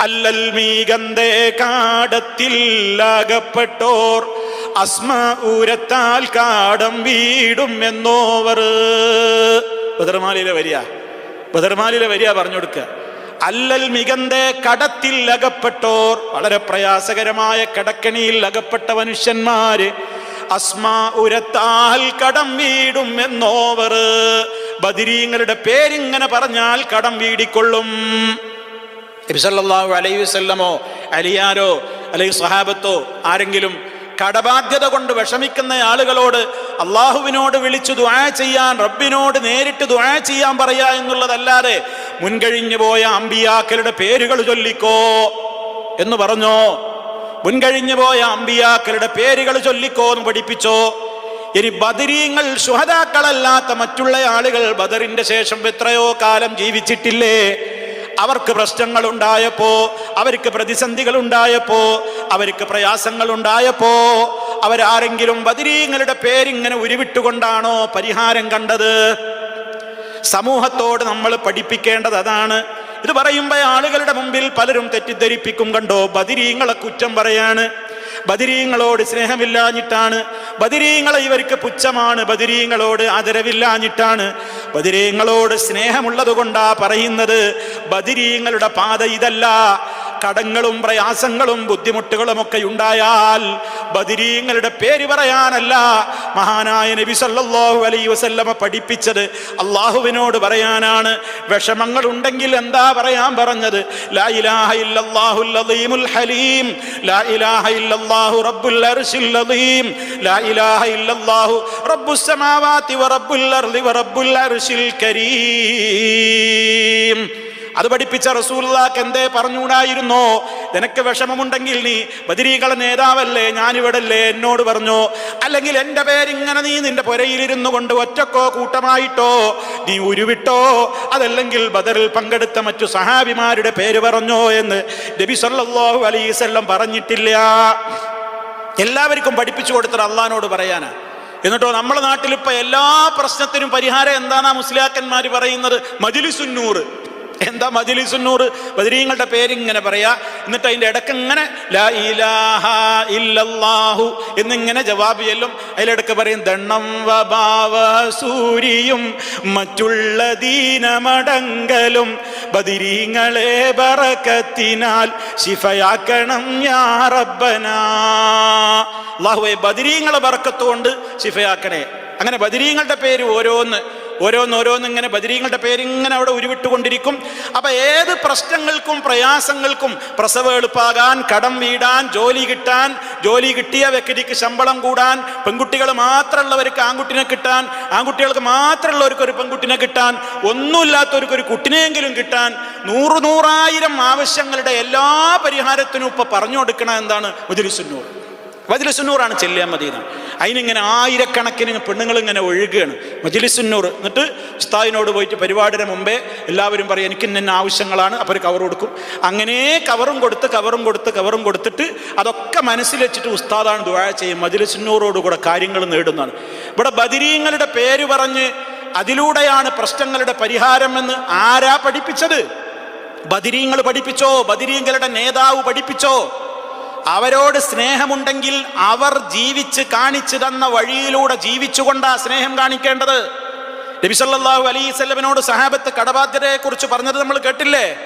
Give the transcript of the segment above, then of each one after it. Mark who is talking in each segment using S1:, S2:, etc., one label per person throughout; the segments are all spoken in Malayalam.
S1: അല്ലൽ മീകന്തേ കാടത്തിൽ അകപ്പെട്ടോർ അസ്മ ഊരത്താൽ കാടം വീടും എന്നോവർ. ബദർമാലിയിലെ വരിക ബദർമാലിയിലെ വരിക പറഞ്ഞു കൊടുക്കുക അല്ലൽ മികന്തേ കടത്തിൽ അകപ്പെട്ടോർ വളരെ പ്രയാസകരമായ കടക്കണിയിൽ അകപ്പെട്ട മനുഷ്യന്മാര് അസ്മാ ഉരത്താൽ കടം വീടും എന്നോവർ. ബദിരീങ്ങളുടെ പേരിങ്ങനെ പറഞ്ഞാൽ കടം വീടിക്കൊള്ളും. നബിസല്ലാഹു അലൈഹി വല്ലമോ അലിയാരോ അല്ലെങ്കിൽ സഹാബത്തോ ആരെങ്കിലും കടബാധ്യത കൊണ്ട് വിഷമിക്കുന്ന ആളുകളോട് അള്ളാഹുവിനോട് വിളിച്ചു ദുആ ചെയ്യാൻ റബ്ബിനോട് നേരിട്ട് ദുആ ചെയ്യാൻ പറയാ എന്നുള്ളതല്ലാതെ മുൻകഴിഞ്ഞു പോയ അമ്പിയാക്കളുടെ പേരുകൾ ചൊല്ലിക്കോ എന്ന് പറഞ്ഞോ? മുൻകഴിഞ്ഞു പോയ അമ്പിയാക്കളുടെ പേരുകൾ ചൊല്ലിക്കോ എന്ന് പഠിപ്പിച്ചോ? ഇനി ബദരീങ്ങൾ ശുഹതാക്കളല്ലാത്ത മറ്റുള്ള ആളുകൾ ബദറിന്റെ ശേഷം എത്രയോ കാലം ജീവിച്ചിട്ടില്ലേ? അവർക്ക് പ്രശ്നങ്ങൾ ഉണ്ടായപ്പോ അവർക്ക് പ്രതിസന്ധികൾ ഉണ്ടായപ്പോ അവർക്ക് പ്രയാസങ്ങൾ ഉണ്ടായപ്പോ അവരാരെങ്കിലും ബദരീങ്ങളുടെ പേരിങ്ങനെ ഉരുവിട്ടുകൊണ്ടാണോ പരിഹാരം കണ്ടത്? സമൂഹത്തോട് നമ്മൾ പഠിപ്പിക്കേണ്ടത് അതാണ്. ഇത് പറയുമ്പോൾ ആളുകളുടെ മുമ്പിൽ പലരും തെറ്റിദ്ധരിപ്പിക്കും കണ്ടോ? ബദിരീങ്ങളെ കുറ്റം പറയാണ്. ബദിരീങ്ങളോട് സ്നേഹമില്ലാഞ്ഞിട്ടാണ്. ബദിരീങ്ങളെ ഇവർക്ക് പുച്ഛമാണ്. ബദിരീങ്ങളോട് ആദരവില്ലാഞ്ഞിട്ടാണ്. ബദിരീങ്ങളോട് സ്നേഹമുള്ളത് കൊണ്ടാ പറയുന്നത്. ബദിരീങ്ങളുടെ പാത ഇതല്ല. കടങ്ങളും പ്രയാസങ്ങളും ബുദ്ധിമുട്ടുകളും ഒക്കെ ഉണ്ടായാൽ ബദിരീങ്ങളുടെ പേര് പറയാനല്ല. മഹാനായ നബി സല്ലല്ലാഹു അലൈ വസല്ലമ പഠിപ്പിച്ചത് അള്ളാഹുവിനോട് പറയാനാണ്. വിഷമങ്ങൾ ഉണ്ടെങ്കിൽ എന്താ പറയാൻ പറഞ്ഞത്? റബ്ബുൽ അർളി അർശിൽ കരീം. അത് പഠിപ്പിച്ച റസൂലുള്ളാക്ക് എന്തേ പറഞ്ഞുകൂടായിരുന്നോ? നിനക്ക് വിഷമമുണ്ടെങ്കിൽ നീ ബദിരീകളെ നേതാവല്ലേ ഞാനിവിടല്ലേ എന്നോട് പറഞ്ഞു. അല്ലെങ്കിൽ എന്റെ പേരിങ്ങനെ നീ നിന്റെ പുരയിലിരുന്നു കൊണ്ട് ഒറ്റക്കോ കൂട്ടമായിട്ടോ? നീ ഉരുവിട്ടോ? അതല്ലെങ്കിൽ ബദറിൽ പങ്കെടുത്ത മറ്റു സഹാബിമാരുടെ പേര് പറഞ്ഞോ എന്ന് നബി സല്ലല്ലാഹു അലൈഹി വസല്ലം പറഞ്ഞിട്ടില്ല. എല്ലാവർക്കും പഠിപ്പിച്ചു കൊടുത്തത് അള്ളഹാനോട് പറയാനാ. എന്നിട്ടോ നമ്മുടെ നാട്ടിൽ ഇപ്പൊ എല്ലാ പ്രശ്നത്തിനും പരിഹാരം എന്താണ് മുസ്ലിയാക്കന്മാർ പറയുന്നത്? മജിലിസുന്നൂറ്. എന്താ മജിലിസുന്നൂറ് ബദരീങ്ങളുടെ പേരിങ്ങനെ പറയാ. എന്നിട്ട് അതിന്റെ ഇടയ്ക്ക് ഇങ്ങനെ ലാ ഇലാഹ എന്നിങ്ങനെ ജവാബ് ചെല്ലും. അതിലിടക്ക് പറയും ദണ്ണം വഭാവ സൂരിയും മറ്റുള്ള ദീനമടങ്കലും ബദിരീങ്ങളെ ബറക്കത്തിനാൽ ശിഫയാക്കണം യാ ബദിരീങ്ങളെ ബറക്കത്തുകൊണ്ട് ശിഫയാക്കണേ. അങ്ങനെ ബദിരീങ്ങളുടെ പേര് ഓരോന്ന്. ഓരോന്ന് ഓരോന്ന് ഇങ്ങനെ ബദിരീങ്ങളുടെ പേരിങ്ങനെ അവിടെ ഉരുവിട്ടുകൊണ്ടിരിക്കും. അപ്പൊ ഏത് പ്രശ്നങ്ങൾക്കും പ്രയാസങ്ങൾക്കും പ്രസവം എളുപ്പാകാൻ കടം വീടാൻ ജോലി കിട്ടാൻ ജോലി കിട്ടിയ വ്യക്തിക്ക് ശമ്പളം കൂടാൻ പെൺകുട്ടികൾ മാത്രമുള്ളവർക്ക് ആൺകുട്ടിനെ കിട്ടാൻ ആൺകുട്ടികൾക്ക് മാത്രമുള്ളവർക്ക് ഒരു പെൺകുട്ടിനെ കിട്ടാൻ ഒന്നുമില്ലാത്തവർക്ക് ഒരു കുട്ടിനെയെങ്കിലും കിട്ടാൻ നൂറ് നൂറായിരം ആവശ്യങ്ങളുടെ എല്ലാ പരിഹാരത്തിനും ഇപ്പൊ പറഞ്ഞു കൊടുക്കണ എന്താണ്? വജിലിസുന്നൂർ. വജിലിസുന്നൂറാണ് ചെല്ലിയാൽ മദീന അതിനിങ്ങനെ ആയിരക്കണക്കിന് പെണ്ണുങ്ങൾ ഇങ്ങനെ ഒഴുകുകയാണ് മജിലിസുന്നൂർ എന്നിട്ട് ഉസ്താദിനോട് പോയിട്ട് പരിപാടിയുടെ മുമ്പേ എല്ലാവരും പറയും എനിക്ക് ഇന്ന ആവശ്യങ്ങളാണ്. അപ്പോൾ ഒരു കവർ കൊടുക്കും. അങ്ങനെ കവറും കൊടുത്ത് കവറും കൊടുത്ത് കവറും കൊടുത്തിട്ട് അതൊക്കെ മനസ്സിൽ വെച്ചിട്ട് ഉസ്താദാണ് ദുആ ചെയ്യും മജിലിസുന്നൂറോട് കൂടെ കാര്യങ്ങൾ നേടുന്നതാണ്. ഇവിടെ ബദിരീങ്ങളുടെ പേര് പറഞ്ഞ് അതിലൂടെയാണ് പ്രശ്നങ്ങളുടെ പരിഹാരം എന്ന് ആരാ പഠിപ്പിച്ചത്? ബദിരീങ്ങൾ പഠിപ്പിച്ചോ? ബദിരീങ്ങളുടെ നേതാവ് പഠിപ്പിച്ചോ? അവരോട് സ്നേഹമുണ്ടെങ്കിൽ അവർ ജീവിച്ച് കാണിച്ചു തന്ന വഴിയിലൂടെ ജീവിച്ചുകൊണ്ടാ സ്നേഹം കാണിക്കേണ്ടത്. നബിസല്ലാഹു അലൈസല്ലമിനോട് സഹാബത്ത് കടബാധ്യതയെ കുറിച്ച് പറഞ്ഞത് നമ്മൾ കേട്ടില്ലേ?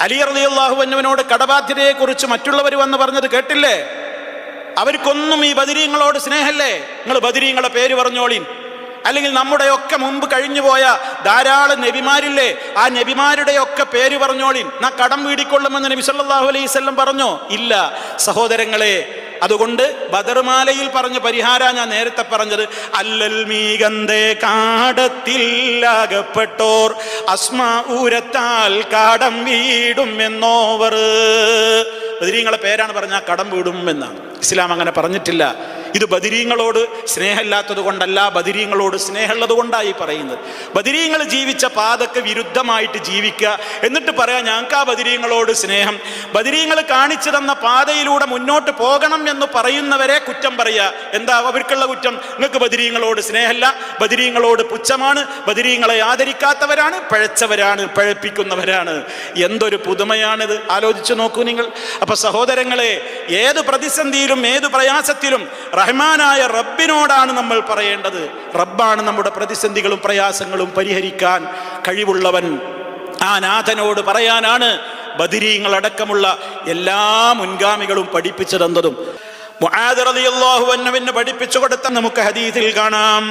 S1: അലി അറിയാഹു എന്നവനോട് കടബാധ്യതയെ കുറിച്ച് മറ്റുള്ളവർ വന്ന് പറഞ്ഞത് കേട്ടില്ലേ? അവർക്കൊന്നും ഈ ബദിരീങ്ങളോട് സ്നേഹമല്ലേ നിങ്ങൾ ബദിരീങ്ങളെ പേര് പറഞ്ഞോളീൻ. അല്ലെങ്കിൽ നമ്മുടെയൊക്കെ മുമ്പ് കഴിഞ്ഞുപോയ ധാരാളം നബിമാരില്ലേ? ആ നബിമാരുടെ ഒക്കെ പേര് പറഞ്ഞോളിൻ. നാ കടം വീടിക്കൊള്ളുമെന്ന് നബി സല്ലാഹു അലൈഹി വസല്ലം പറഞ്ഞോ? ഇല്ല. സഹോദരങ്ങളെ അതുകൊണ്ട് ബദർമാലയിൽ പറഞ്ഞ പരിഹാര ഞാൻ നേരത്തെ പറഞ്ഞത്. അല്ലൽ മീകന്തേ കാടത്തിൽ അകപ്പെട്ടോർ അസ്മ ഊരത്താൽ കാടം വീടും എന്നോവർ. ബദരീങ്ങളെ പേരാണ് പറഞ്ഞാൽ കടം വീടും എന്നാണ്. ഇസ്ലാം അങ്ങനെ പറഞ്ഞിട്ടില്ല. ഇത് ബദിരീങ്ങളോട് സ്നേഹമില്ലാത്തത് കൊണ്ടല്ല ബദിരീങ്ങളോട് സ്നേഹമുള്ളത് കൊണ്ടായി പറയുന്നത്. ബദിരീങ്ങൾ ജീവിച്ച പാതക്ക് വിരുദ്ധമായിട്ട് ജീവിക്കുക എന്നിട്ട് പറയാം ഞങ്ങൾക്ക് ആ ബദിരീങ്ങളോട് സ്നേഹം. ബദിരീങ്ങൾ കാണിച്ചു തന്ന പാതയിലൂടെ മുന്നോട്ട് പോകണം എന്ന് പറയുന്നവരെ കുറ്റം പറയുക എന്താ അവർക്കുള്ള കുറ്റം? നിങ്ങൾക്ക് ബദിരീങ്ങളോട് സ്നേഹമല്ല. ബദിരീങ്ങളോട് പുച്ഛമാണ്. ബദിരീങ്ങളെ ആദരിക്കാത്തവരാണ്. പഴച്ചവരാണ്. പഴപ്പിക്കുന്നവരാണ്. എന്തൊരു പുതുമയാണിത്. ആലോചിച്ചു നോക്കൂ നിങ്ങൾ. അപ്പൊ സഹോദരങ്ങളെ ഏത് പ്രതിസന്ധിയിലും ഏത് പ്രയാസത്തിലും റഹ്മാനായ റബ്ബിനോടാണ് നമ്മൾ പറയേണ്ടത്. റബ്ബാണ് നമ്മുടെ പ്രതിസന്ധികളും പ്രയാസങ്ങളും പരിഹരിക്കാൻ കഴിവുള്ളവൻ. ആ നാഥനോട് പറയാനാണ് ബദിരീങ്ങളടക്കമുള്ള എല്ലാ മുൻഗാമികളും പഠിപ്പിച്ചു തന്നതും അൻഹുവിന് പഠിപ്പിച്ചു കൊടുത്ത നമുക്ക് ഹദീസിൽ കാണാം.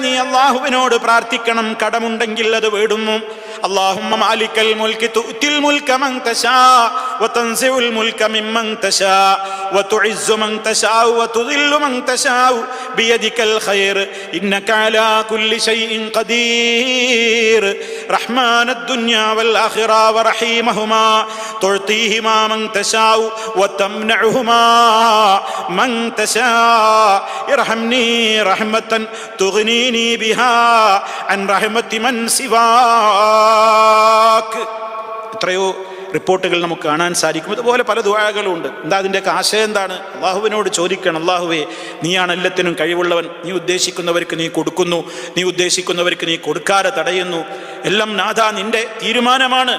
S1: നീ അള്ളാഹുവിനോട് പ്രാർത്ഥിക്കണം. കടമുണ്ടെങ്കിൽ അത് വീടുന്നു. اللهم مالك الملك تؤتي الملك من تشاء وتنزع الملك ممن تشاء وتعز من تشاء وتذل من تشاء بيدك الخير إنك على كل شيء قدير رحمن الدنيا والآخرة ورحيمهما تعطيهما من تشاء وتمنعهما من تشاء ارحمني رحمة تغنيني بها عن رحمة من سواك എത്രയോ റിപ്പോർട്ടുകൾ നമുക്ക് കാണാൻ സാധിക്കും. ഇതുപോലെ പല ദുആകളും ഉണ്ട് എന്താ അതിന്റെയൊക്കെ ആശയം എന്താണ്? അള്ളാഹുവിനോട് ചോദിക്കണം. അള്ളാഹുവേ നീയാണ് എല്ലാത്തിനും കഴിവുള്ളവൻ. നീ ഉദ്ദേശിക്കുന്നവർക്ക് നീ കൊടുക്കുന്നു. നീ ഉദ്ദേശിക്കുന്നവർക്ക് നീ കൊടുക്കാതെ തടയുന്നു. എല്ലാം നാഥ നിന്റെ തീരുമാനമാണ്.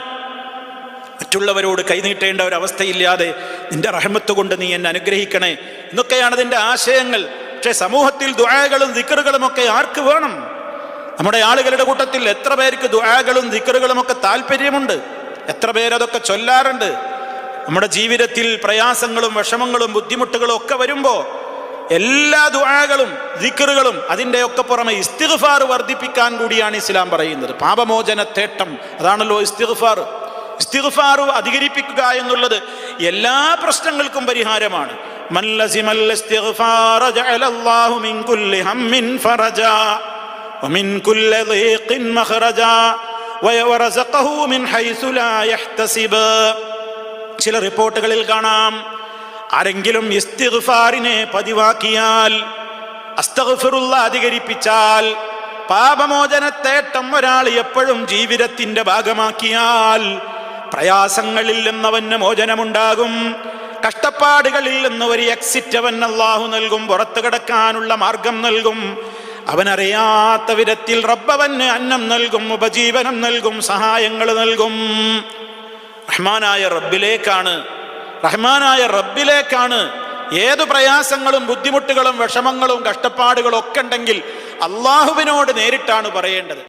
S1: മറ്റുള്ളവരോട് കൈനീട്ടേണ്ട ഒരു അവസ്ഥയില്ലാതെ നിന്റെ റഹമത്ത് കൊണ്ട് നീ എന്നെ അനുഗ്രഹിക്കണേ. എന്നൊക്കെയാണ് അതിന്റെ ആശയങ്ങൾ. പക്ഷേ സമൂഹത്തിൽ ദുആകളും ദിക്കറുകളും ഒക്കെ ആർക്ക് വേണം? നമ്മുടെ ആളുകളുടെ കൂട്ടത്തിൽ എത്ര പേർക്ക് ദുആകളും ദിക്കറുകളും ഒക്കെ താല്പര്യമുണ്ട്? എത്ര പേരതൊക്കെ ചൊല്ലാറുണ്ട്? നമ്മുടെ ജീവിതത്തിൽ പ്രയാസങ്ങളും വിഷമങ്ങളും ബുദ്ധിമുട്ടുകളും ഒക്കെ വരുമ്പോൾ എല്ലാ ദുആകളും ദിക്കറുകളും അതിന്റെയൊക്കെ പുറമെ ഇസ്തിഗ്ഫാർ വർദ്ധിപ്പിക്കാൻ കൂടിയാണ് ഇസ്ലാം പറയുന്നത്. പാപമോചന തേട്ടം അതാണല്ലോ ഇസ്തിഗ്ഫാർ. ഇസ്തിഗ്ഫാർ അധികരിപ്പിക്കുക എന്നുള്ളത് എല്ലാ പ്രശ്നങ്ങൾക്കും പരിഹാരമാണ്. മല്ലസിമൽ ഇസ്തിഗ്ഫാർ ജഅലല്ലാഹു മിൻ കുല്ലി ഹമ്മിൻ ഫറജാ. ومن كل ضيق مخرجا ورزقه من حيث لا يحتسب ചില റിപ്പോർട്ടുകളിൽ കാണാം ആരെങ്കിലും ഇസ്തിഗ്ഫാറിനെ പതിവാക്കിയാൽ അസ്തഗ്ഫിറുള്ള അധികരിപ്പിച്ചാൽ പാപമോചനത്തേട്ടം ഒരാൾ എപ്പോഴും ജീവിതത്തിന്റെ ഭാഗമാക്കിയാൽ പ്രയാസങ്ങളിൽ നിന്നവന് മോചനമുണ്ടാകും കഷ്ടപ്പാടുകളിൽ നിന്ന് ഒരു എക്സിറ്റ് അവൻ അള്ളാഹു നൽകും പുറത്തു കിടക്കാനുള്ള മാർഗം നൽകും അവനറിയാത്ത വിധത്തിൽ റബ്ബവന് അന്നം നൽകും ഉപജീവനം നൽകും സഹായങ്ങൾ നൽകും. റഹ്മാനായ റബ്ബിലേക്കാണ് റഹ്മാനായ റബ്ബിലേക്കാണ് ഏതു പ്രയാസങ്ങളും ബുദ്ധിമുട്ടുകളും വിഷമങ്ങളും കഷ്ടപ്പാടുകളും ഒക്കെ ഉണ്ടെങ്കിൽ അള്ളാഹുവിനോട് നേരിട്ടാണ് പറയേണ്ടത്.